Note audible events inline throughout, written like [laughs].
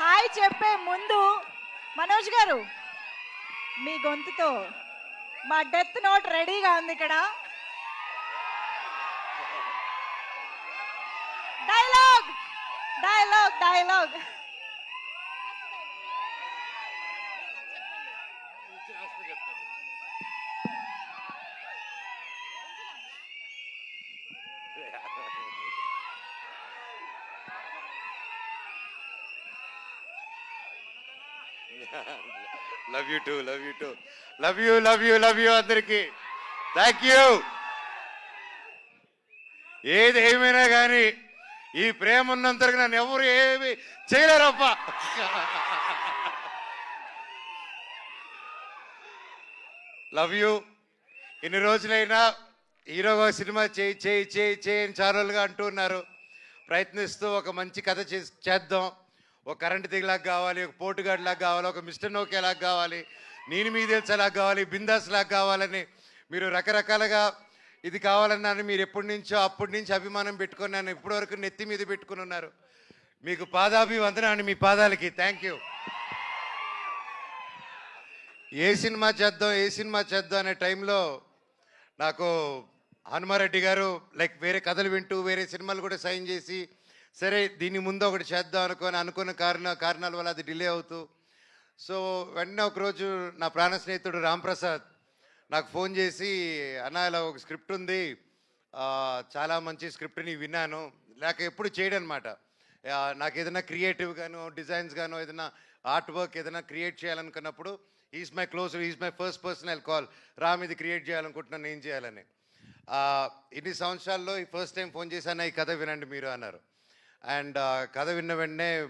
Hi చెప్పే ముందు మనోజ్ గారు మీ గొంతుతో మా డెత్ నోట్ రెడీగా ఉంది ఇక్కడ. Dialogue dialogue dialogue love you too love you too love you love you love you అందరికి. థ్యాంక్ యూ ఏది ఏమైనా కానీ ఈ ప్రేమ ఉన్నంతరకు నన్ను ఎవరు ఏమి చేయలేరప్ప లవ్ యూ ఇన్ని రోజులైనా హీరోగా సినిమా చేయి చేయి చేయి చేయి అని అంటూ ఉన్నారు. ప్రయత్నిస్తూ ఒక మంచి కథ చేద్దాం. ఒక కరెంట్ తీగలాగా కావాలి ఒక పోటుగాడ్ లాగా కావాలి ఒక మిస్టర్ నోకేలాగా కావాలి నేను మీ తెలిసేలాగా కావాలి బిందాస్లాగా కావాలని మీరు రకరకాలుగా ఇది కావాలన్నాను మీరు ఎప్పటి నుంచో అప్పటి నుంచి అభిమానం పెట్టుకున్నాను ఇప్పటివరకు నెత్తి మీద పెట్టుకుని ఉన్నారు. మీకు పాదాభివందనాన్ని మీ పాదాలకి. థ్యాంక్ యూ ఏ సినిమా చేద్దాం ఏ సినిమా చేద్దాం అనే టైంలో నాకు హనుమారెడ్డి గారు లైక్ వేరే కథలు వింటూ వేరే సినిమాలు కూడా సైన్ చేసి సరే దీని ముందు ఒకటి చేద్దాం అనుకొని అనుకున్న కారణ కారణాల వల్ల అది డిలే అవుతూ. సో వెంటనే ఒకరోజు నా ప్రాణ స్నేహితుడు రాంప్రసాద్ నాకు ఫోన్ చేసి అన్న ఇలా ఒక స్క్రిప్ట్ ఉంది. చాలా మంచి స్క్రిప్ట్ని విన్నాను. లేక ఎప్పుడు చేయడం అనమాట నాకు ఏదైనా క్రియేటివ్ గాను డిజైన్స్ గాను ఏదైనా ఆర్ట్ వర్క్ ఏదైనా క్రియేట్ చేయాలనుకున్నప్పుడు is my close is my first personal call Ram ఇది క్రియేట్ చేయాలనుకుంటున్నాను ఏం చేయాలని. ఇన్ని సంవత్సరాల్లో ఈ ఫస్ట్ టైం ఫోన్ చేశాను ఈ కథ వినండి మీరు అన్నారు. అండ్ కథ విన్న వెంటనే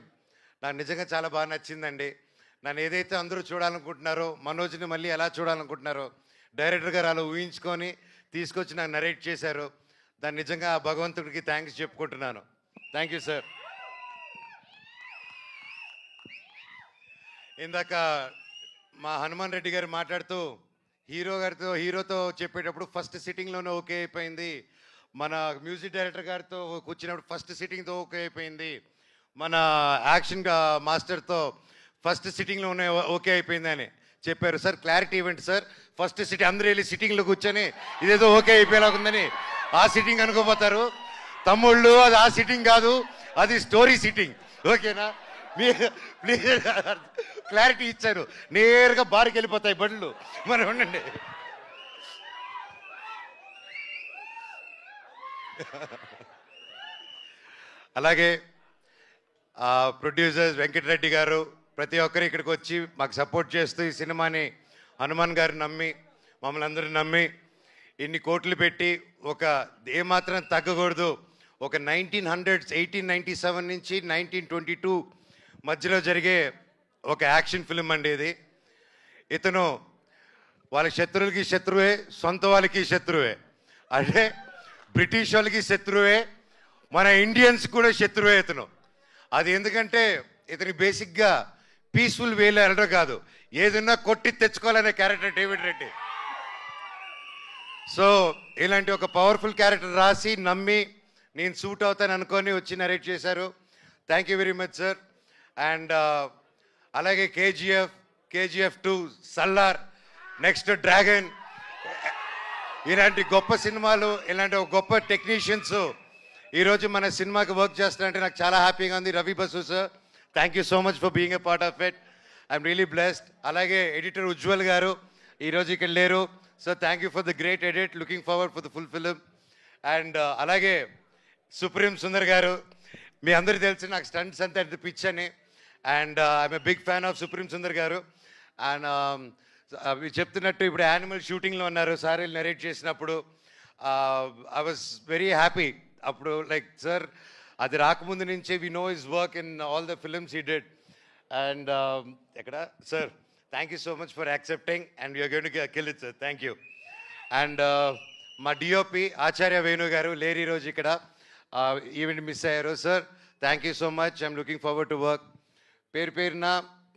నాకు నిజంగా చాలా బాగా నచ్చిందండి. నన్ను ఏదైతే అందరూ చూడాలనుకుంటున్నారో మనోజ్ని మళ్ళీ ఎలా చూడాలనుకుంటున్నారో డైరెక్టర్ గారు అలా ఊహించుకొని తీసుకొచ్చి నాకు నరేట్ చేశారు. దాన్ని నిజంగా ఆ భగవంతుడికి థ్యాంక్స్ చెప్పుకుంటున్నాను. Thank you sir. ఇందాక మా హనుమాన్ రెడ్డి గారు మాట్లాడుతూ హీరో గారితో హీరోతో చెప్పేటప్పుడు ఫస్ట్ సిట్టింగ్లోనే ఓకే అయిపోయింది. మన మ్యూజిక్ డైరెక్టర్ గారితో కూర్చున్నప్పుడు ఫస్ట్ సిట్టింగ్తో ఓకే అయిపోయింది. మన యాక్షన్ మాస్టర్తో ఫస్ట్ సిట్టింగ్లోనే ఓకే అయిపోయింది అని చెప్పారు. సార్ క్లారిటీ ఇవ్వండి సార్. ఫస్ట్ సిట్టింగ్ అందరూ వెళ్ళి సిట్టింగ్లో కూర్చొని ఇదేదో ఓకే అయిపోయేలా ఉందని ఆ సిట్టింగ్ అనుకోపోతారు. తమ్ముళ్ళు అది ఆ సిట్టింగ్ కాదు అది స్టోరీ సిట్టింగ్ ఓకేనా? మీ ప్లీజ్ క్లారిటీ [laughs] ఇచ్చారు. నేరుగా బారికి వెళ్ళిపోతాయి బండ్లు. మరి ఉండండి. అలాగే ప్రొడ్యూసర్స్ వెంకటరెడ్డి గారు ప్రతి ఒక్కరు ఇక్కడికి వచ్చి మాకు సపోర్ట్ చేస్తూ ఈ సినిమాని హనుమాన్ గారు నమ్మి మమ్మల్ని అందరూ నమ్మి ఇన్ని కోట్లు పెట్టి ఒక ఏమాత్రం తగ్గకూడదు. ఒక nineteen hundreds eighteen ninety seven నుంచి నైన్టీన్ ట్వంటీ టూ మధ్యలో జరిగే ఒక యాక్షన్ ఫిల్మ్ అండి ఇది. ఇతను వాళ్ళ శత్రువులకి శత్రువే సొంత వాళ్ళకి శత్రువే. అంటే బ్రిటిష్ వాళ్ళకి శత్రువే మన ఇండియన్స్ కూడా శత్రువే ఇతను. అది ఎందుకంటే ఇతని బేసిక్గా పీస్ఫుల్ వేలో వెళ్ళడం కాదు. ఏదన్నా కొట్టి తెచ్చుకోవాలనే క్యారెక్టర్ డేవిడ్ రెడ్డి. సో ఇలాంటి ఒక పవర్ఫుల్ క్యారెక్టర్ రాసి నమ్మి నేను సూట్ అవుతాను అనుకొని వచ్చి నరేట్ చేశారు. Thank you very much sir and అలాగే KGF KGF two Salaar next dragon ఇలాంటి గొప్ప సినిమాలు ఇలాంటి ఒక గొప్ప టెక్నీషియన్స్ ఈరోజు మన సినిమాకి వర్క్ చేస్తున్నారంటే నాకు చాలా హ్యాపీగా ఉంది. Ravi Basu sir thank you so much for being a part of it I'm really blessed అలాగే ఎడిటర్ ఉజ్వల్ గారు ఈరోజు ఇక్కడ లేరు. So thank you for the great edit looking forward for the full film and అలాగే సుప్రీం సుందర్ గారు మీ అందరికీ తెలిసి నాకు stunts అంతా పిచ్ అని. And I'm a big fan of Supreme Sundar garu. And అవి చెప్తున్నట్టు ఇప్పుడు యానిమల్ షూటింగ్లో ఉన్నారు సార్ నరేట్ చేసినప్పుడు ఐ వాజ్ వెరీ హ్యాపీ అప్పుడు లైక్ సార్ అది రాకముందు నుంచే we know his work in all the films he did and ఎక్కడ? Sir thank you so much for accepting and you are gonna kill it sir thank you and మా DOP Acharya Venu garu లేరు ఈరోజు ఇక్కడ. Event miss అయ్యారు. Sir thank you so much I'm looking forward to work పేరు పేరున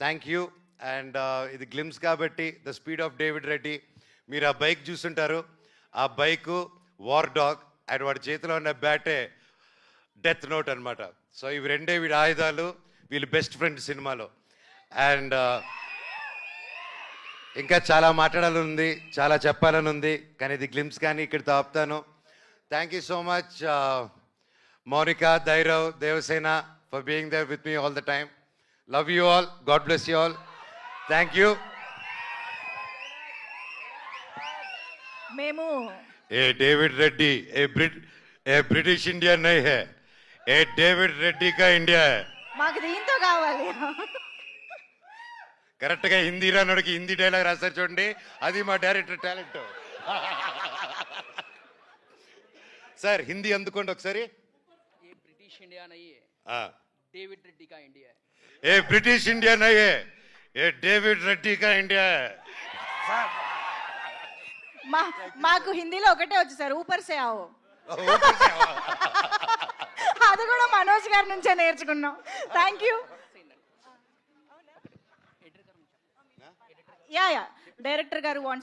thank you and ఇది glimpse కాబట్టి the speed of David Reddy. మీరు ఆ బైక్ చూసుంటారు. ఆ బైకు వార్ డాగ్ అండ్ వాడి చేతిలో ఉన్న బ్యాటే డెత్ నోట్ అనమాట సో ఇవి రెండే వీడి ఆయుధాలు వీళ్ళు బెస్ట్ ఫ్రెండ్ సినిమాలో. అండ్ ఇంకా చాలా మాట్లాడాలని ఉంది చాలా చెప్పాలని ఉంది కానీ ఇది గ్లిమ్స్ కానీ ఇక్కడితో ఆపుతాను. Thank you so much Mounika Dhairav Devasena for being there with me all the time love you all God bless you all thank you మేము uh David Reddy uh Brit uh British India నై హే ఏ David Reddy కా India high మాకు దీంతో కావాలి correct గా Hindi రానోడికి Hindi dialogue రాస్తారు చూడండి అది మా డైరెక్టర్ టాలెంట్ సార్ హిందీ అందుకోండి ఒకసారి ये ब्रिटिश इंडिया नहीं है ఆ. डेविड रेड्डी का इंडिया है ఏ బ్రిటిష్ ఇండియా నై హే ఏ డేవిడ్ రెడ్డి కా ఇండియా మా మాకు హిందీలో ఒకటే వచ్చు సార్ ఊపర్ సే ఆవో అది కూడా మనోజ్ గారి నుంచే నేర్చుకున్నాం. Thank you yeah yeah director garu want